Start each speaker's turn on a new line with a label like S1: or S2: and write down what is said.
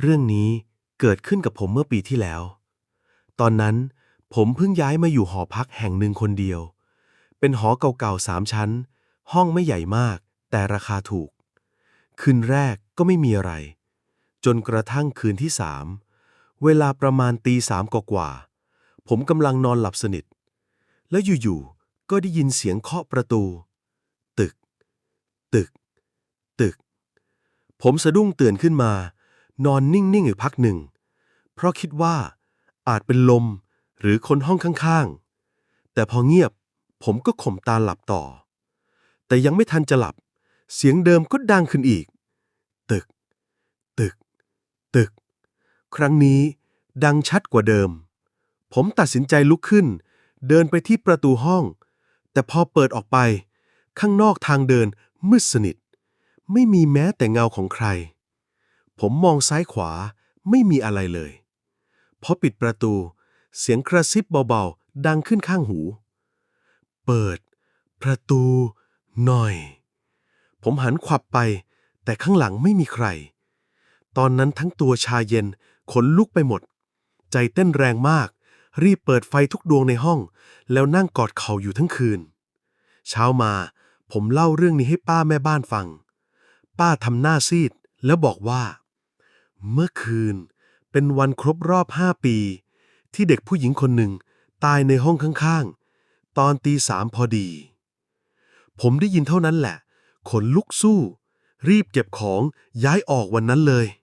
S1: เรื่องนี้เกิดขึ้นกับผมเมื่อปีที่แล้ว ตอนนั้นผมเพิ่งย้ายมาอยู่หอพักแห่งหนึ่งคนเดียว เป็นหอเก่าๆสามชั้น ห้องไม่ใหญ่มาก แต่ราคาถูก คืนแรกก็ไม่มีอะไร จนกระทั่งคืนที่สามเวลาประมาณตีสามกว่าๆผมกำลังนอนหลับสนิท แล้วอยู่ๆก็ได้ยินเสียงเคาะประตู ตึก ตึก ตึก ผมสะดุ้งตื่นขึ้นมา นอนนิ่งๆอยู่พักหนึ่ง เพราะคิดว่า อาจเป็นลมหรือคนห้องข้างๆ แต่พอเงียบผมก็ข่มตาหลับต่อ แต่ยังไม่ทันจะหลับ เสียงเดิมก็ดังขึ้นอีก ตึก ตึก ตึก ครั้งนี้ดังชัดกว่าเดิม ผมตัดสินใจลุกขึ้น เดินไปที่ประตูห้อง แต่พอเปิดออกไป ข้างนอกทางเดินมืดสนิท ไม่มีแม้แต่เงาของใคร ผมมองซ้ายขวาไม่มีอะไรเลยพอปิดประตู เสียงกระซิบเบาๆ ดังขึ้นข้างหู เปิด ประตู หน่อย ผมหันขวับไป แต่ข้างหลังไม่มีใคร ตอนนั้นทั้งตัวชาเย็นขนลุกไปหมด ใจเต้นแรงมาก รีบเปิดไฟทุกดวงในห้อง แล้วนั่งกอดเข่าอยู่ทั้งคืน เช้ามา ผมเล่าเรื่องนี้ให้ป้าแม่บ้านฟัง ป้าทำหน้าซีดแล้วบอกว่า เมื่อคืน เป็นวันครบรอบห้าปี ที่เด็กผู้หญิงคนหนึ่งตายในห้องข้างๆ ตอนตีสามพอดี ผมได้ยินเท่านั้นแหละ ขนลุกสู้ รีบเก็บของย้ายออกวันนั้นเลย